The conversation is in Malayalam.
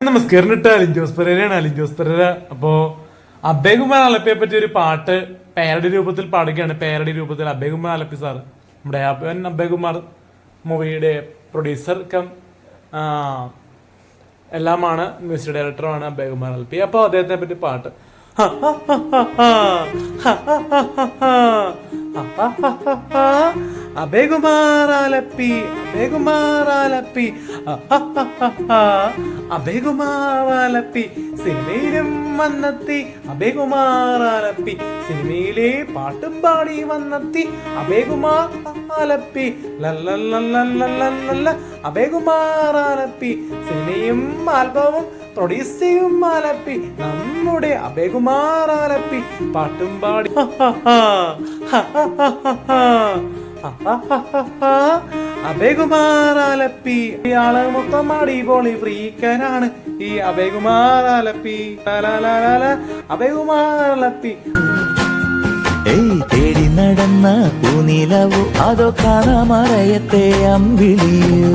നമസ്കാരം ഇട്ട അലിൻ ജോസ് പെരേരയാണ് അലിൻ ജോസ് പെരേര അപ്പോ അബ്ബേകുമാർ അലപ്പിയെ പറ്റി ഒരു പാട്ട് പേരടി രൂപത്തിൽ പാടുകയാണ് പേരടി രൂപത്തിൽ അബ്ബേകുമാർ അലപ്പി സാർ നമ്മുടെ അബൻ അബ്ബേകുമാർ മൂവിയുടെ പ്രൊഡ്യൂസർ കം എല്ലാമാണ് മ്യൂസിക് ഡയറക്ടറുമാണ് അബ്ബേകുമാർ അലപ്പി അപ്പോൾ അദ്ദേഹത്തെ പറ്റി പാട്ട് അബേകുമാറാലപ്പി അബേകുമാറാലപ്പി അബേകുമാറാലപ്പി സിനിമയിലും വന്നെത്തി. അബേകുമാറാലപ്പി സിനിമയിലെ പാട്ടും പാടി വന്നെത്തി. അബേകുമാറാലപ്പി ലല്ലല്ലല്ലല്ലല്ലല്ല അബേകുമാറാലപ്പി സിനിമയും ആൽബവും പ്രൊഡ്യൂസ് ചെയ്യും ആലപ്പി. നമ്മുടെ അബേകുമാറാലപ്പി പാട്ടും പാടി. അബേകുമാറാലപ്പി ഇയാൾ മൊത്തം അടിപൊളി ഫ്രീക്കനാണ്. ഈ അഭയകുമാറാലപ്പി അഭയകുമാറാലപ്പി തേടി നടന്ന പൂനിലവു അതോ കാണാമറയത്തെ അമ്പിളിയോ?